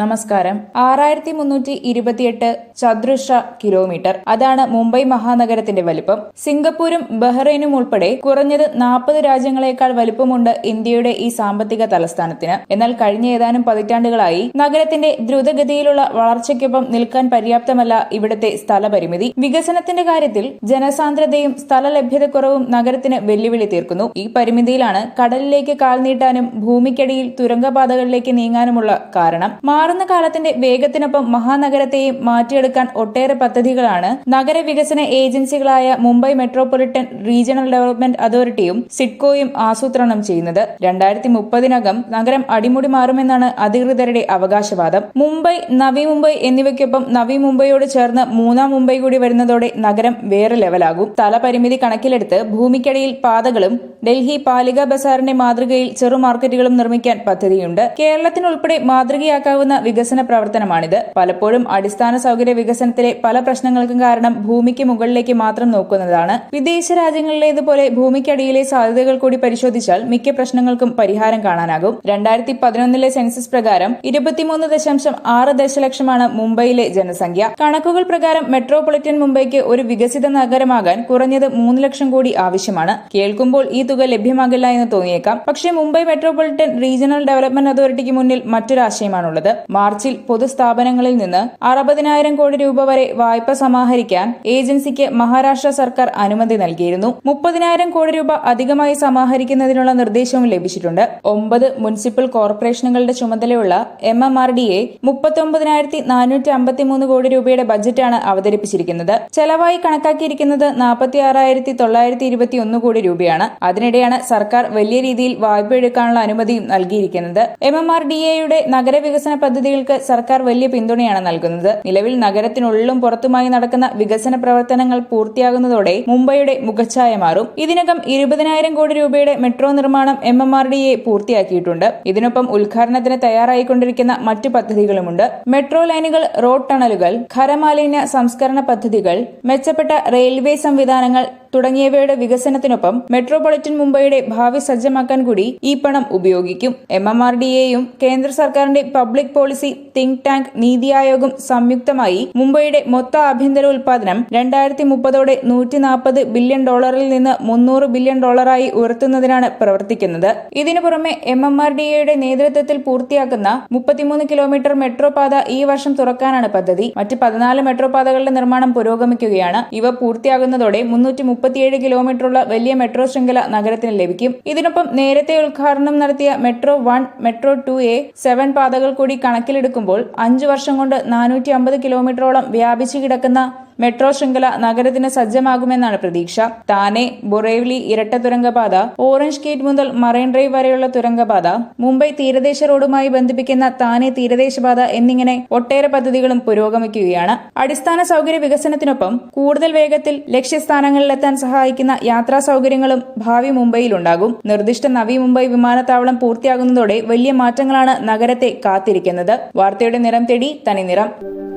നമസ്കാരം. ആറായിരത്തി മുന്നൂറ്റി ഇരുപത്തിയെട്ട് ചതുരശ്ര കിലോമീറ്റർ. അതാണ് മുംബൈ മഹാനഗരത്തിന്റെ വലിപ്പം. സിംഗപ്പൂരും ബഹ്റൈനും ഉൾപ്പെടെ കുറഞ്ഞത് നാൽപ്പത് രാജ്യങ്ങളെക്കാൾ വലിപ്പമുണ്ട് ഇന്ത്യയുടെ ഈ സാമ്പത്തിക തലസ്ഥാനത്തിന്. എന്നാൽ കഴിഞ്ഞ ഏതാനും പതിറ്റാണ്ടുകളായി നഗരത്തിന്റെ ദ്രുതഗതിയിലുള്ള വളർച്ചയ്ക്കൊപ്പം നിൽക്കാൻ പര്യാപ്തമല്ല ഇവിടുത്തെ സ്ഥലപരിമിതി. വികസനത്തിന്റെ കാര്യത്തിൽ ജനസാന്ദ്രതയും സ്ഥല ലഭ്യതക്കുറവും നഗരത്തിന് വെല്ലുവിളി തീർക്കുന്നു. ഈ പരിമിതിയിലാണ് കടലിലേക്ക് കാൽ നീട്ടാനും ഭൂമിക്കടിയിൽ തുരങ്കപാതകളിലേക്ക് നീങ്ങാനുമുള്ള കാരണം. മാറുന്ന കാലത്തിന്റെ വേഗത്തിനൊപ്പം മഹാനഗരത്തെയും മാറ്റിയെടുക്കാൻ ഒട്ടേറെ പദ്ധതികളാണ് നഗരവികസന ഏജൻസികളായ മുംബൈ മെട്രോപൊളിറ്റൻ റീജിയണൽ ഡെവലപ്മെന്റ് അതോറിറ്റിയും സിഡ്കോയും ആസൂത്രണം ചെയ്യുന്നത്. രണ്ടായിരത്തി മുപ്പതിനകം നഗരം അടിമുടി മാറുമെന്നാണ് അധികൃതരുടെ അവകാശവാദം. മുംബൈ നവി മുംബൈ എന്നിവയ്ക്കൊപ്പം നവി മുംബൈയോട് ചേർന്ന് മൂന്നാം മുംബൈ കൂടി വരുന്നതോടെ നഗരം വേറെ ലെവലാകും. സ്ഥലപരിമിതി കണക്കിലെടുത്ത് ഭൂമിക്കടിയിൽ പാതകളും ഡൽഹി പാലിക ബസാറിന്റെ മാതൃകയിൽ ചെറു മാർക്കറ്റുകളും നിർമ്മിക്കാൻ പദ്ധതിയുണ്ട്. കേരളത്തിനുൾപ്പെടെ മാതൃകയാക്കാവുന്ന വികസന പ്രവർത്തനമാണിത്. പലപ്പോഴും അടിസ്ഥാന സൗകര്യ വികസനത്തിലെ പല പ്രശ്നങ്ങൾക്കും കാരണം ഭൂമിക്ക് മുകളിലേക്ക് മാത്രം നോക്കുന്നതാണ്. വിദേശ രാജ്യങ്ങളിലേതുപോലെ ഭൂമിക്കടിയിലെ സാധ്യതകൾ കൂടി പരിശോധിച്ചാൽ മിക്ക പ്രശ്നങ്ങൾക്കും പരിഹാരം കാണാനാകും. രണ്ടായിരത്തി പതിനൊന്നിലെ സെൻസസ് പ്രകാരം ഇരുപത്തിമൂന്ന് ദശാംശം ആറ് ദശലക്ഷമാണ് മുംബൈയിലെ ജനസംഖ്യ. കണക്കുകൾ പ്രകാരം മെട്രോപൊളിറ്റൻ മുംബൈക്ക് ഒരു വികസിത നഗരമാകാൻ കുറഞ്ഞത് മൂന്ന് ലക്ഷം കോടി ആവശ്യമാണ്. കേൾക്കുമ്പോൾ ഈ തുക ലഭ്യമാകില്ല എന്ന് തോന്നിയേക്കാം. പക്ഷേ മുംബൈ മെട്രോപൊളിറ്റൻ റീജിയണൽ ഡെവലപ്മെന്റ് അതോറിറ്റിക്ക് മുന്നിൽ മറ്റൊരാശയമാണുള്ളത്. മാർച്ചിൽ പൊതുസ്ഥാപനങ്ങളിൽ നിന്ന് അറുപതിനായിരം കോടി രൂപ വരെ വായ്പ സമാഹരിക്കാൻ ഏജൻസിക്ക് മഹാരാഷ്ട്ര സർക്കാർ അനുമതി നൽകിയിരുന്നു. മുപ്പതിനായിരം കോടി രൂപ അധികമായി സമാഹരിക്കുന്നതിനുള്ള നിർദ്ദേശവും ലഭിച്ചിട്ടുണ്ട്. ഒമ്പത് മുനിസിപ്പൽ കോർപ്പറേഷനുകളുടെ ചുമതലയുള്ള M M R D A മുപ്പത്തൊമ്പതിനായിരത്തി നാനൂറ്റി അമ്പത്തിമൂന്ന് കോടി രൂപയുടെ ബജറ്റാണ് അവതരിപ്പിച്ചിരിക്കുന്നത്. ചെലവായി കണക്കാക്കിയിരിക്കുന്നത് നാൽപ്പത്തി ആറായിരത്തി തൊള്ളായിരത്തി ഇരുപത്തി ഒന്ന് കോടി രൂപയാണ്. അതിനിടെയാണ് സർക്കാർ വലിയ രീതിയിൽ വായ്പ എടുക്കാനുള്ള അനുമതിയും നൽകിയിരിക്കുന്നത്. എം എം ആർ ഡി എയുടെ നഗരവികസന പദ്ധതികൾക്ക് സർക്കാർ വലിയ പിന്തുണയാണ് നൽകുന്നത്. നിലവിൽ നഗരത്തിനുള്ളിലും പുറത്തുമായി നടക്കുന്ന വികസന പ്രവർത്തനങ്ങൾ പൂർത്തിയാകുന്നതോടെ മുംബൈയുടെ മുഖച്ഛായ മാറും. ഇതിനകം ഇരുപതിനായിരം കോടി രൂപയുടെ മെട്രോ നിർമ്മാണം M M R D A പൂർത്തിയാക്കിയിട്ടുണ്ട്. ഇതിനൊപ്പം ഉദ്ഘാടനത്തിന് തയ്യാറായിക്കൊണ്ടിരിക്കുന്ന മറ്റു പദ്ധതികളുമുണ്ട്. മെട്രോ ലൈനുകൾ റോഡ് ടണലുകൾ ഖരമാലിന്യ സംസ്കരണ പദ്ധതികൾ മെച്ചപ്പെട്ട റെയിൽവേ സംവിധാനങ്ങൾ തുടങ്ങിയവയുടെ വികസനത്തിനൊപ്പം മെട്രോപൊളിറ്റൻ മുംബൈയുടെ ഭാവി സജ്ജമാക്കാൻ കൂടി ഈ പണം ഉപയോഗിക്കും. എം എം ആർ ഡി എയും കേന്ദ്ര സർക്കാരിന്റെ പബ്ലിക് പോളിസി തിങ്ക് ടാങ്ക് നീതി ആയോഗും സംയുക്തമായി മുംബൈയുടെ മൊത്ത ആഭ്യന്തര ഉൽപാദനം രണ്ടായിരത്തി മുപ്പതോടെ നൂറ്റി നാൽപ്പത് ബില്യൺ ഡോളറിൽ നിന്ന് മുന്നൂറ് ബില്യൺ ഡോളറായി ഉയർത്തുന്നതിനാണ് പ്രവർത്തിക്കുന്നത്. ഇതിനു പുറമെ എം എം ആർ ഡി എയുടെ നേതൃത്വത്തിൽ പൂർത്തിയാക്കുന്ന മുപ്പത്തിമൂന്ന് കിലോമീറ്റർ മെട്രോ പാത ഈ വർഷം തുറക്കാനാണ് പദ്ധതി. മറ്റ് പതിനാല് മെട്രോ പാതകളുടെ നിർമ്മാണം പുരോഗമിക്കുകയാണ്. ഇവ പൂർത്തിയാകുന്നതോടെ മുന്നൂറ്റി മുപ്പത്തിയേഴ് കിലോമീറ്ററുള്ള വലിയ മെട്രോ ശൃംഖല നഗരത്തിന് ലഭിക്കും. ഇതിനൊപ്പം നേരത്തെ ഉദ്ഘാടനം നടത്തിയ metro one metro two A seven പാതകൾ കൂടി കണക്കിലെടുക്കുമ്പോൾ അഞ്ചു വർഷം കൊണ്ട് നാനൂറ്റി അമ്പത് കിലോമീറ്ററോളം വ്യാപിച്ചു കിടക്കുന്ന മെട്രോ ശൃംഖല നഗരത്തിന് സജ്ജമാകുമെന്നാണ് പ്രതീക്ഷ. താനെ ബൊറേവ്ലി ഇരട്ട തുരങ്കപാത ഓറഞ്ച് ഗേറ്റ് മുതൽ മറൈൻ ഡ്രൈവ് വരെയുള്ള തുരങ്കപാത മുംബൈ തീരദേശ റോഡുമായി ബന്ധിപ്പിക്കുന്ന താനെ തീരദേശപാത എന്നിങ്ങനെ ഒട്ടേറെ പദ്ധതികളും പുരോഗമിക്കുകയാണ്. അടിസ്ഥാന സൗകര്യ വികസനത്തിനൊപ്പം കൂടുതൽ വേഗത്തിൽ ലക്ഷ്യസ്ഥാനങ്ങളിലെത്താൻ സഹായിക്കുന്ന യാത്രാ സൗകര്യങ്ങളും ഭാവി മുംബൈയിലുണ്ടാകും. നിർദ്ദിഷ്ട നവി മുംബൈ വിമാനത്താവളം പൂർത്തിയാകുന്നതോടെ വലിയ മാറ്റങ്ങളാണ് നഗരത്തെ കാത്തിരിക്കുന്നത്. വാർത്തയുടെ നിറം തേടി തനി നിറം.